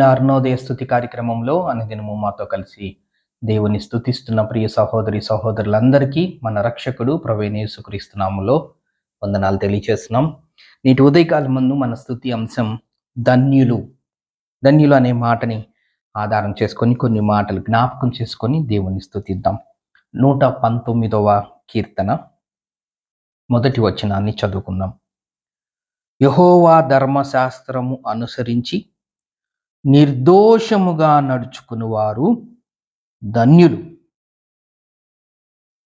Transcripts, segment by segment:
అనుదిన అరుణోదయ స్థుతి కార్యక్రమంలో అనుదినము మాతో కలిసి దేవుని స్థుతిస్తున్న ప్రియ సహోదరి సహోదరులందరికీ మన రక్షకుడు ప్రవేణేసుక్రీస్తునాములో వందనాలు తెలియచేస్తున్నాం. నేటి ఉదయకాలం ముందు మన స్థుతి అంశం ధన్యులు. ధన్యులు అనే మాటని ఆధారం చేసుకొని కొన్ని మాటలు జ్ఞాపకం చేసుకొని దేవుని స్థుతిద్దాం నూట పంతొమ్మిదవ కీర్తన. మొదటి వచనాన్ని చదువుకుందాం. యహోవా ధర్మశాస్త్రము అనుసరించి నిర్దోషముగా నడుచుకునివారు ధన్యులు.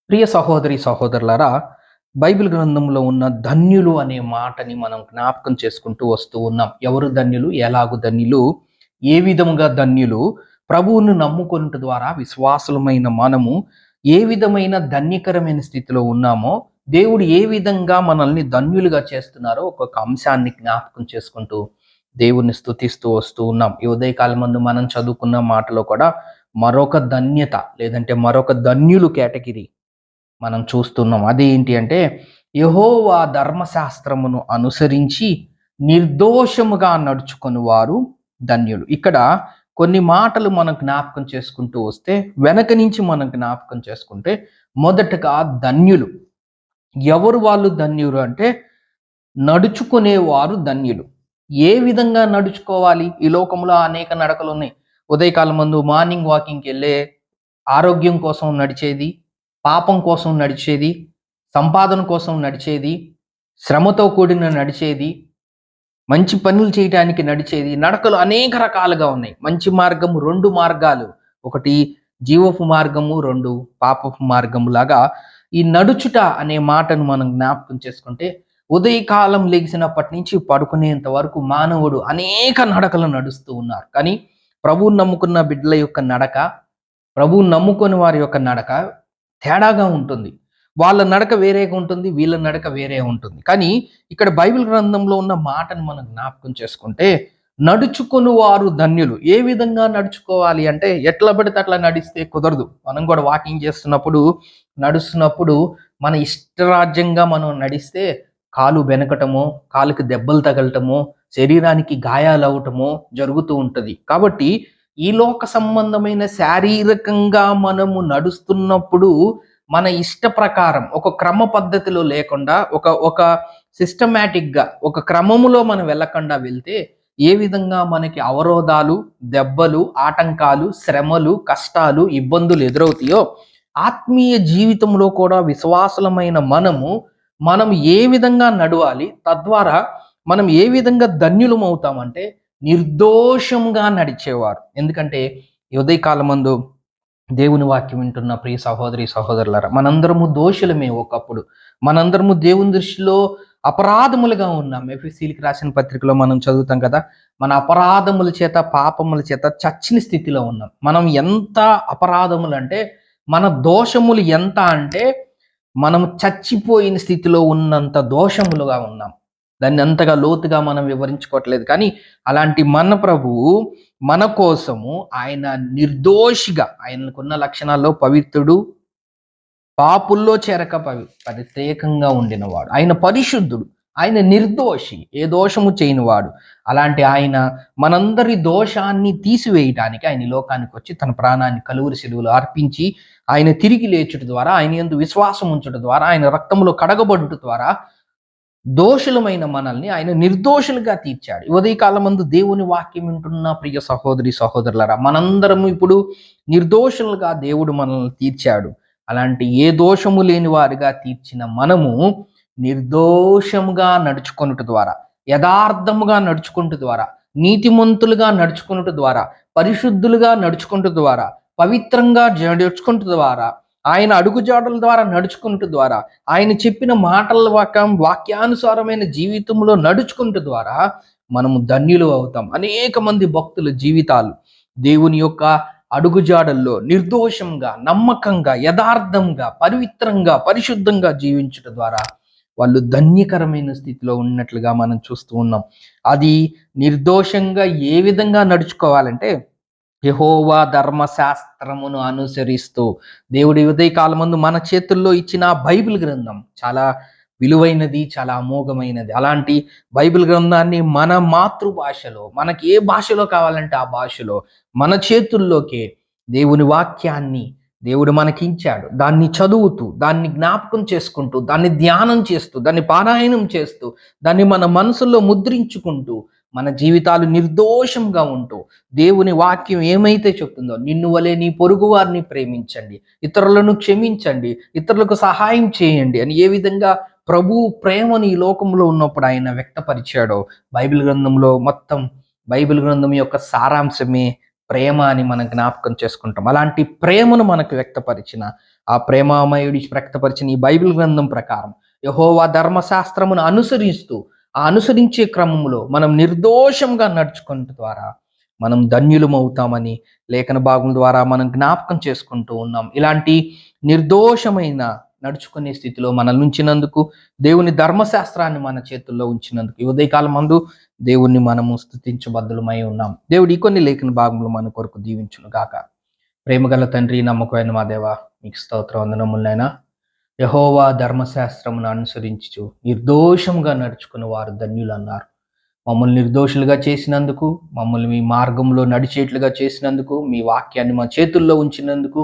ప్రియ సహోదరి సహోదరులారా బైబిల్ గ్రంథంలో ఉన్న ధన్యులు అనే మాటని మనం జ్ఞాపకం చేసుకుంటూ వస్తూ ఉన్నాం. ఎవరు ధన్యులు? ఎలాగు ధన్యులు? ఏ విధముగా ధన్యులు? ప్రభువును నమ్ముకొనుట ద్వారా విశ్వాసులమైన మనము ఏ విధమైన ధన్యకరమైన స్థితిలో ఉన్నామో దేవుడు ఏ విధంగా మనల్ని ధన్యులుగా చేస్తున్నారో ఒక్కొక్క అంశాన్ని జ్ఞాపకం చేసుకుంటూ దేవుణ్ణి స్థుతిస్తూ వస్తూ ఉన్నాం. ఈ ఉదయకాలం ముందు మనం చదువుకున్న మాటలో కూడా మరొక ధన్యత లేదంటే మరొక ధన్యులు కేటగిరీ మనం చూస్తున్నాం. అదేంటి అంటే యహోవా ధర్మశాస్త్రమును అనుసరించి నిర్దోషముగా నడుచుకుని వారు ధన్యులు. ఇక్కడ కొన్ని మాటలు మనం జ్ఞాపకం చేసుకుంటూ వస్తే వెనక నుంచి మనం జ్ఞాపకం చేసుకుంటే మొదటగా ధన్యులు. ఎవరు వాళ్ళు ధన్యులు అంటే నడుచుకునేవారు ధన్యులు. ఏ విధంగా నడుచుకోవాలి? ఈ లోకంలో అనేక నడకలు ఉన్నాయి ఉదయకాలం ముందు మార్నింగ్ వాకింగ్కి వెళ్ళే ఆరోగ్యం కోసం నడిచేది పాపం కోసం నడిచేది సంపాదన కోసం నడిచేది శ్రమతో కూడిన నడిచేది మంచి పనులు చేయడానికి నడిచేది నడకలు అనేక రకాలుగా ఉన్నాయి. మంచి మార్గము రెండు మార్గాలు. ఒకటి జీవపు మార్గము రెండు పాపపు మార్గము లాగా ఈ నడుచుట అనే మాటను మనం జ్ఞాపకం చేసుకుంటే ఉదయకాలం లేచినప్పటి నుంచి పడుకునేంత వరకు మానవుడు అనేక నడకలు నడుస్తూ ఉన్నారు. కానీ ప్రభువు నమ్ముకున్న బిడ్డల యొక్క నడక ప్రభువు నమ్ముకుని వారి యొక్క నడక తేడాగా ఉంటుంది. వాళ్ళ నడక వేరేగా ఉంటుంది వీళ్ళ నడక వేరే ఉంటుంది. కానీ ఇక్కడ బైబిల్ గ్రంథంలో ఉన్న మాటను మనం జ్ఞాపకం చేసుకుంటే నడుచుకుని వారు ధన్యులు. ఏ విధంగా నడుచుకోవాలి అంటే ఎట్లా పడితే అట్లా నడిస్తే కుదరదు. మనం కూడా వాకింగ్ చేస్తున్నప్పుడు నడుస్తున్నప్పుడు మన ఇష్టరాజ్యంగా మనం నడిస్తే కాలు బెనకటమో కాలుకి దెబ్బలు తగలటమో శరీరానికి గాయాలు అవటమో జరుగుతూ ఉంటుంది. కాబట్టి ఈ లోక సంబంధమైన శారీరకంగా మనము నడుస్తున్నప్పుడు మన ఇష్ట ప్రకారం ఒక క్రమ పద్ధతిలో లేకుండా ఒక ఒక సిస్టమేటిక్గా ఒక క్రమములో మనం వెళ్ళకుండా వెళ్తే ఏ విధంగా మనకి అవరోధాలు దెబ్బలు ఆటంకాలు శ్రమలు కష్టాలు ఇబ్బందులు ఎదురవుతాయో ఆత్మీయ జీవితంలో కూడా విశ్వాసులమైన మనము మనం ఏ విధంగా నడవాలి తద్వారా మనం ఏ విధంగా ధన్యులం అవుతామంటే నిర్దోషంగా నడిచేవారు. ఎందుకంటే ఉదయకాలమందు ఉదయకాలం మందు దేవుని వాక్యం వింటున్న ప్రియ సహోదరి సహోదరులారా మనందరము దోషులమే ఒకప్పుడు. మనందరము దేవుని దృష్టిలో అపరాధములుగా ఉన్నాం. ఎఫ్ఎస్సీలకి రాసిన పత్రికలో మనం చదువుతాం కదా మన అపరాధముల చేత పాపముల చేత చచ్చిన స్థితిలో ఉన్నాం. మనం ఎంత అపరాధములు అంటే మన దోషములు ఎంత అంటే మనం చచ్చిపోయిన స్థితిలో ఉన్నంత దోషములుగా ఉన్నాం. దాన్ని అంతగా లోతుగా మనం వివరించుకోవట్లేదు. కానీ అలాంటి మన ప్రభువు మన కోసము ఆయన నిర్దోషిగా ఆయనకున్న లక్షణాల్లో పవిత్రుడు పాపుల్లో చేరక పవి ప్రత్యేకంగా ఉండినవాడు. ఆయన పరిశుద్ధుడు. ఆయన నిర్దోషి ఏ దోషము చేయనివాడు. అలాంటి ఆయన మనందరి దోషాన్ని తీసివేయటానికి ఆయన లోకానికి వచ్చి తన ప్రాణాన్ని కలువురి సెలువులు అర్పించి ఆయన తిరిగి లేచుట ద్వారా ఆయన ఎందు విశ్వాసం ఉంచుట ద్వారా ఆయన రక్తంలో కడగబడుట ద్వారా దోషులమైన మనల్ని ఆయన నిర్దోషులుగా తీర్చాడు. ఉదయకాలం దేవుని వాక్యం వింటున్న ప్రియ సహోదరి సహోదరులరా మనందరము ఇప్పుడు నిర్దోషులుగా దేవుడు మనల్ని తీర్చాడు. అలాంటి ఏ దోషము లేని వారిగా తీర్చిన మనము నిర్దోషముగా నడుచుకొనుట ద్వారా యథార్థముగా నడుచుకుంటు ద్వారా నీతిమంతులుగా నడుచుకున్నట ద్వారా పరిశుద్ధులుగా నడుచుకుంటు ద్వారా పవిత్రంగా నడుచుకుంటు ద్వారా ఆయన అడుగుజాడల ద్వారా నడుచుకుంటు ద్వారా ఆయన చెప్పిన మాటల వాక్యం వాక్యానుసారమైన జీవితంలో నడుచుకుంటు ద్వారా మనము ధన్యులు అవుతాం. అనేక మంది భక్తుల జీవితాలు దేవుని యొక్క అడుగుజాడల్లో నిర్దోషంగా నమ్మకంగా యథార్థంగా పవిత్రంగా పరిశుద్ధంగా జీవించడం ద్వారా వాళ్ళు ధన్యకరమైన స్థితిలో ఉన్నట్లుగా మనం చూస్తూ ఉన్నాం. అది నిర్దోషంగా ఏ విధంగా నడుచుకోవాలంటే యహోవా ధర్మశాస్త్రమును అనుసరిస్తూ దేవుడి ఉదయకాలం ముందు మన చేతుల్లో ఇచ్చిన బైబిల్ గ్రంథం చాలా విలువైనది చాలా అమోఘమైనది. అలాంటి బైబిల్ గ్రంథాన్ని మన మాతృభాషలో మనకి ఏ భాషలో కావాలంటే ఆ భాషలో మన చేతుల్లోకే దేవుని వాక్యాన్ని దేవుడు మనకించాడు. దాన్ని చదువుతూ దాన్ని జ్ఞాపకం చేసుకుంటూ దాన్ని ధ్యానం చేస్తూ దాన్ని పారాయణం చేస్తూ దాన్ని మన మనసులో ముద్రించుకుంటూ మన జీవితాలు నిర్దోషంగా ఉంటూ దేవుని వాక్యం ఏమైతే చెప్తుందో నిన్ను వలె నీ పొరుగు వారిని ప్రేమించండి. ఇతరులను క్షమించండి. ఇతరులకు సహాయం చేయండి అని ఏ విధంగా ప్రభు ప్రేమను ఈ లోకంలో ఉన్నప్పుడు ఆయన వ్యక్తపరిచాడో బైబిల్ గ్రంథంలో మొత్తం బైబిల్ గ్రంథం యొక్క సారాంశమే ప్రేమ అని మనం జ్ఞాపకం చేసుకుంటాం. అలాంటి ప్రేమను మనకు వ్యక్తపరిచిన ఆ ప్రేమామయుడి వ్యక్తపరిచిన ఈ బైబిల్ గ్రంథం ప్రకారం యహోవా ధర్మశాస్త్రమును అనుసరిస్తూ ఆ అనుసరించే క్రమంలో మనం నిర్దోషంగా నడుచుకున్న ద్వారా మనం ధన్యులమవుతామని లేఖన భాగం ద్వారా మనం జ్ఞాపకం చేసుకుంటూ ఉన్నాం. ఇలాంటి నిర్దోషమైన నడుచుకునే స్థితిలో మనల్ని ఉంచినందుకు దేవుని ధర్మశాస్త్రాన్ని మన చేతుల్లో ఉంచినందుకు ఈ ఉదయకాలం మందు దేవుణ్ణి మనము స్థుతించబద్ధులమై ఉన్నాం. దేవుడి కొన్ని లేఖన భాగంలో మన కొరకు దీవించును గాక. ప్రేమగల తండ్రి నమ్మకమైన మా దేవ మీకు స్తోత్ర వందనములైనా యహోవా ధర్మశాస్త్రమును అనుసరించు నిర్దోషంగా నడుచుకున్న వారు ధన్యులు అన్నారు మమ్మల్ని నిర్దోషులుగా చేసినందుకు మమ్మల్ని మీ మార్గంలో నడిచేట్లుగా చేసినందుకు మీ వాక్యాన్ని మా చేతుల్లో ఉంచినందుకు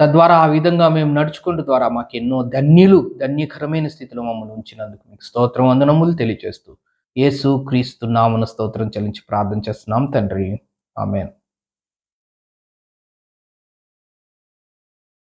తద్వారా ఆ విధంగా మేము నడుచుకుంటూ ద్వారా మాకు ఎన్నో ధన్యులు ధన్యకరమైన స్థితిలో మమ్మల్ని ఉంచినందుకు మీకు స్తోత్రం వందనములు తెలియజేస్తూ యేసు క్రీస్తు నామన స్తోత్రం చెల్లించి ప్రార్థన చేస్తున్నాం తండ్రి. ఆమెన్.